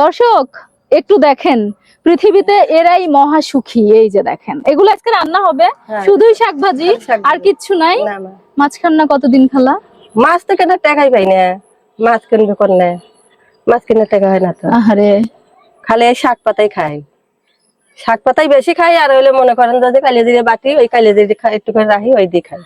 দর্শক একটু দেখেন পৃথিবীতে এরাই মহা সুখী এই যে দেখেন। এগুলো আজকে রান্না হবে হ্যাঁ। শুধুই শাকভাজি আর শাকভাজি। আর কিচ্ছু নাই। মাছ খান্না কতদিন খালা? মাছ তো কেন টাকাই পাই না? মাছ কিনবে করলে মাছ কিনে টাকা হয় না তো? আহারে। খালি শাক পাতাই খাই। শাক পাতাই বেশি খাই আর হইলে মনে করেন যদি কালি দিয়ে বাটি ওই কালি দিয়ে একটু করে রাখি ওই দিয়ে খাই।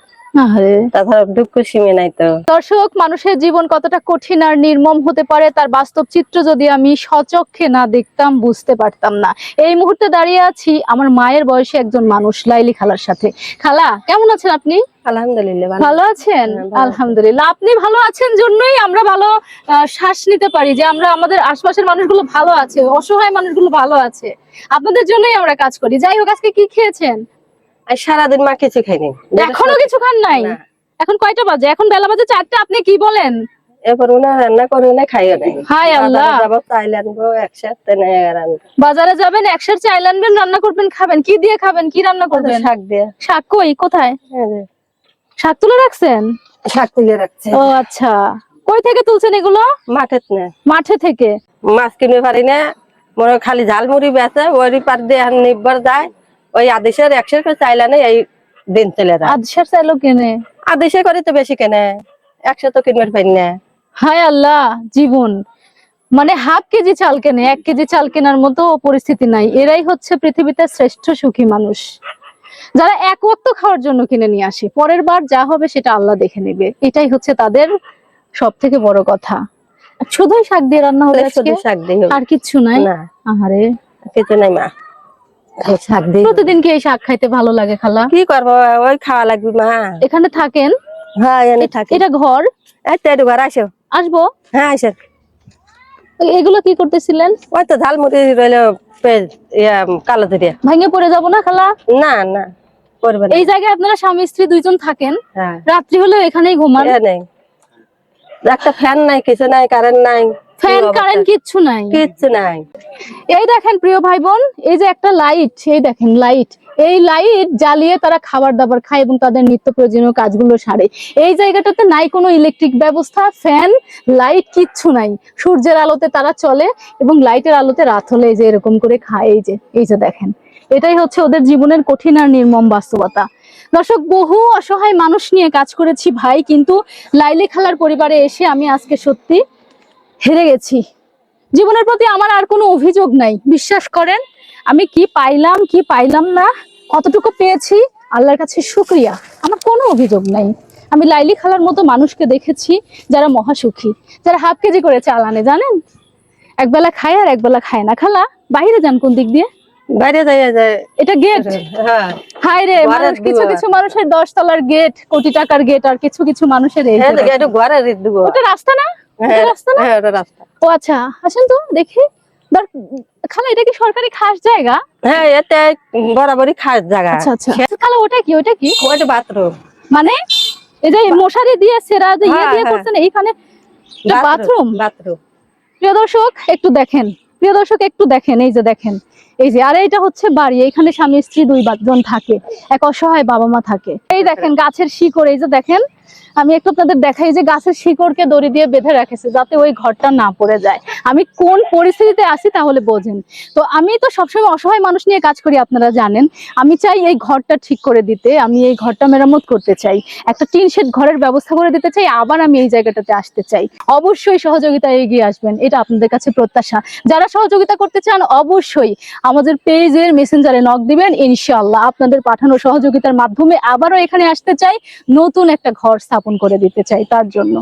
তাছাড়া দুঃখ সীমে নাই তো। দর্শক মানুষের জীবন কতটা কঠিন আর নির্মম হতে পারে তার বাস্তব চিত্র যদি আমি সচক্ষে না দেখতাম বুঝতে পারতাম না। এই মুহূর্তে দাঁড়িয়ে আছি আমার মায়ের বয়সে একজন মানুষ লাইলি খালার সাথে। খালা কেমন আছেন আপনি? আলহামদুলিল্লাহ ভালো। আছেন? হ্যাঁ। আলহামদুলিল্লাহ। আপনি ভালো আছেন জন্যই আমরা ভালো আহ, শ্বাস নিতে পারি যে আমরা আমাদের আশপাশের মানুষগুলো ভালো আছে অসহায় মানুষগুলো ভালো আছে। আপনাদের জন্যই আমরা কাজ করি। যাই হোক আজকে কি খেয়েছেন? আর সারাদিন মা কিছু খাইনি এখনও কিছু খান নাই? এখন কয়টা বাজে? এখন বেলা বাজে চারটে আপনি কি বলেন? এরপর উনা রান্না করে উনা খাইও নাই। আল্লাহ। বাজারে যাব আনব একসাথে বাজারে যাবেন একশোর চাইল আনবেন রান্না করবেন খাবেন। কি দিয়ে খাবেন কি রান্না করবেন? শাক দিয়ে। শাক কই? কোথায়? শাক তুলে রাখছেন? শাক তুলে রাখছে। ও আচ্ছা। কই থেকে তুলছেন এগুলো? মাঠের না মাঠে থেকে? মাছ কিনতে পারি না। মনে খালি ঝালমুড়ি বেচে ওই পার দিয়ে আর নিব্বার যায়। ওই আদেশের একশো করে চাইলে না এই দিন চলে যায়। আদশার চাইলো কেনে? আদেশে করে তো বেশি কেনে একশো তো কিনবার পারি না। হায় আল্লাহ জীবন। মানে হাফ কেজি চাল কেনে এক কেজি চাল কেনার মতো পরিস্থিতি নাই। এরাই হচ্ছে পৃথিবীতে শ্রেষ্ঠ সুখী মানুষ। যারা এক ওয়াক্ত খাওয়ার জন্য কিনে নিয়ে আসে পরের বার যা হবে সেটা আল্লাহ দেখে নেবে। এটাই হচ্ছে তাদের সব থেকে বড় কথা। শুধুই শাক দিয়ে রান্না হবে আজকে? শুধু শাক দিয়ে আর কিচ্ছু নাই? আহারে। কিছু নাই মা। শাক প্রতিদিন কি এই শাক খাইতে ভালো লাগে খালা? কি করব? ওই খাওয়া লাগবে মা। এখানে থাকেন? হ্যাঁ থাকি। এটা ঘর? এই ঘর আসো। আসব? হ্যাঁ আসো। এগুলো কি করতেছিলেন? ওই তো ঝালমুড়ি রইল কালো দরিয়া ভেঙে পড়ে যাব না খালা? না না করবে এই জায়গায় আপনারা স্বামী স্ত্রী দুইজন থাকেন। হ্যাঁ। রাত্রি হলে এখানেই ঘুমান। নেই। একটা ফ্যান নাই কিছু নাই কারেন্ট নাই। ফ্যান কারেন্ট কিচ্ছু নাই। কিচ্ছু নাই। এই দেখেন প্রিয় ভাই বোন এই যে একটা লাইট এই দেখেন লাইট এই লাইট জ্বালিয়ে তারা খাবার দাবার খায় এবং তাদের নিত্য প্রয়োজনীয় কাজগুলো সারে। এই জায়গাটাতে নাই কোনো ইলেকট্রিক ব্যবস্থা ফ্যান লাইট কিচ্ছু নাই। সূর্যের আলোতে তারা চলে এবং লাইটের আলোতে রাত হলে এই যে এরকম করে খায় এই যে এই যে দেখেন। এটাই হচ্ছে ওদের জীবনের কঠিন আর নির্মম বাস্তবতা। দর্শক বহু অসহায় মানুষ নিয়ে কাজ করেছি ভাই কিন্তু লাইলি খালার পরিবারে এসে আমি আজকে সত্যি হেরে গেছি। জীবনের প্রতি আমার আর কোনো অভিযোগ নাই। বিশ্বাস করেন আমি কি পাইলাম কি পাইলাম না কতটুকু পেয়েছি আল্লাহর কাছে শুক্রিয়া। আমার কোনো অভিযোগ নাই। আমি লাইলি খালার মতো মানুষকে দেখেছি যারা মহাসুখী যারা হাফ কেজি করে চাল আনে জানেন? একবেলা খায় আর একবেলা খায় না। খালা বাইরে যান কোন দিক দিয়ে? বাইরে যায়। এটা গেট হ্যাঁ। হায় রে মানুষ কিছু কিছু মানুষের দশ তলার গেট কোটি টাকার গেট আর কিছু কিছু মানুষের হ্যাঁ ওটা রাস্তা না? হ্যাঁ রাস্তা না? হ্যাঁ, ওটা রাস্তা। ও আচ্ছা আসেন তো দেখি। খালা এটা কি সরকারি খাস জায়গা? হ্যাঁ এতে বরাবরই খাস জায়গা। আচ্ছা আচ্ছা। খালা ওটা কি ওটা কি? বাথরুম। মানে? এই যে মশারি দিয়ে সেরা যে ইয়ে দিয়ে। করছেন এইখানে বাথরুম? বাথরুম। প্রিয় দর্শক একটু দেখেন। প্রিয় দর্শক একটু দেখেন এই যে দেখেন। এই যে, আর এটা হচ্ছে বাড়ি। এখানে স্বামী, স্ত্রী দুই জন থাকে। এক অসহায় বাবা মা থাকে। এই দেখেন গাছের শিকড়, এই যে দেখেন, আমি একটু আপনাদের দেখাই যে গাছের শিকড়কে দড়ি দিয়ে বেঁধে রেখেছে যাতে ওই ঘরটা না পড়ে যায়। আমি কোন পরিস্থিতিতে আছি তাহলে বোঝেন। তো আমি তো সবসময় অসহায় মানুষ নিয়ে কাজ করি, আপনারা জানেন। আমি চাই এই ঘরটা ঠিক করে দিতে। আমি এই ঘরটা মেরামত করতে চাই। একটা টিন শেড ঘরের ব্যবস্থা করে দিতে চাই। আবার আমি এই জায়গাটাতে আসতে চাই। অবশ্যই সহযোগিতা এগিয়ে আসবেন। এটা আপনাদের কাছে প্রত্যাশা। যারা সহযোগিতা করতে চান, অবশ্যই আমাদের পেজের মেসেঞ্জারে নক দিবেন ইনশাল্লাহ আপনাদের পাঠানো সহযোগিতার মাধ্যমে আবারও এখানে আসতে চাই, নতুন একটা ঘর স্থাপন করে দিতে চাই তার জন্য।